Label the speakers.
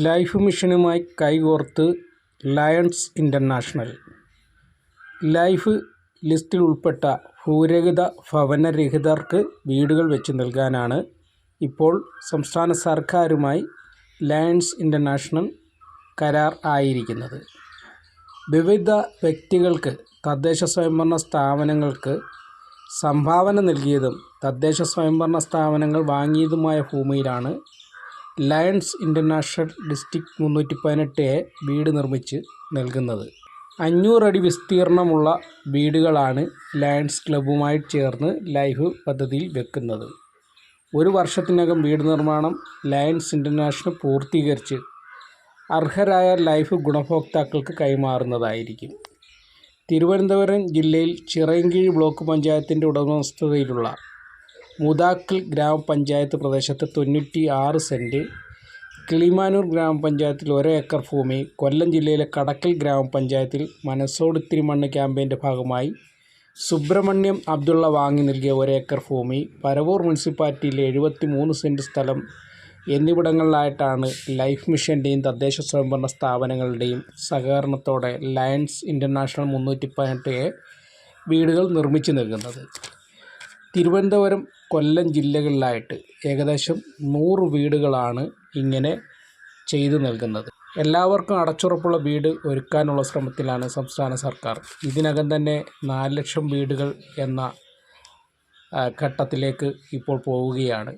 Speaker 1: Life മിഷനുമായി കൈകോർത്ത് lions international life ലിസ്റ്റിൽ ഉൾപ്പെട്ട ഭൂരഹിത ഭവനരഹിതർക്ക് വീടുകൾ വെച്ച് നൽകാനാണ് ഇപ്പോൾ സംസ്ഥാന സർക്കാരുമായി ലയൺസ് ഇന്റർനാഷണൽ കരാർ ആയിരിക്കുന്നത്. വിവിധ വ്യക്തികൾക്ക് തദ്ദേശ സ്വയംഭരണ സ്ഥാപനങ്ങൾക്ക് സംഭാവന നൽകിയതും തദ്ദേശ സ്വയംഭരണ സ്ഥാപനങ്ങൾ വാങ്ങിയതുമായ ഭൂമിയിലാണ് ലയൺസ് ഇന്റർനാഷണൽ ഡിസ്ട്രിക്ട് മുന്നൂറ്റി പതിനെട്ട് എ വീട് നിർമ്മിച്ച് നൽകുന്നത്. അഞ്ഞൂറടി വിസ്തീർണമുള്ള വീടുകളാണ് ലയൺസ് ക്ലബ്ബുമായി ചേർന്ന് ലൈഫ് പദ്ധതിയിൽ വെക്കുന്നത്. ഒരു വർഷത്തിനകം വീട് നിർമ്മാണം ലയൺസ് ഇന്റർനാഷണൽ പൂർത്തീകരിച്ച് അർഹരായ ലൈഫ് ഗുണഭോക്താക്കൾക്ക് കൈമാറുന്നതായിരിക്കും. തിരുവനന്തപുരം ജില്ലയിൽ ചിറയൻകീഴ് ബ്ലോക്ക് പഞ്ചായത്തിന്റെ ഉടമസ്ഥതയിലുള്ള മുതാക്കൽ ഗ്രാമപഞ്ചായത്ത് പ്രദേശത്ത് തൊണ്ണൂറ്റി ആറ് സെന്റ് കിളിമാനൂർ ഗ്രാമപഞ്ചായത്തിൽ ഒരേ ഏക്കർ ഭൂമി കൊല്ലം ജില്ലയിലെ കടക്കൽ ഗ്രാമപഞ്ചായത്തിൽ മനസ്സോടിത്തിരി മണ്ണ് ക്യാമ്പയിന്റെ ഭാഗമായി സുബ്രഹ്മണ്യം അബ്ദുള്ള വാങ്ങി നൽകിയ ഒരേ ഏക്കർ ഭൂമി പരവൂർ മുനിസിപ്പാലിറ്റിയിലെ എഴുപത്തി മൂന്ന് സെന്റ് സ്ഥലം എന്നിവിടങ്ങളിലായിട്ടാണ് ലൈഫ് മിഷന്റെയും തദ്ദേശ സ്വയംഭരണ സ്ഥാപനങ്ങളുടെയും സഹകരണത്തോടെ ലയൺസ് ഇന്റർനാഷണൽ മുന്നൂറ്റി പതിനെട്ട് എ വീടുകൾ നിർമ്മിച്ചു നൽകുന്നത്. തിരുവനന്തപുരം കൊല്ലം ജില്ലകളിലായിട്ട് ഏകദേശം നൂറ് വീടുകളാണ് ഇങ്ങനെ ചെയ്തു നൽകുന്നത്. എല്ലാവർക്കും അടച്ചുറപ്പുള്ള വീട് ഒരുക്കാനുള്ള ശ്രമത്തിലാണ് സംസ്ഥാന സർക്കാർ. ഇതിനകം തന്നെ നാല് ലക്ഷം വീടുകൾ എന്ന ഘട്ടത്തിലേക്ക് ഇപ്പോൾ പോവുകയാണ്.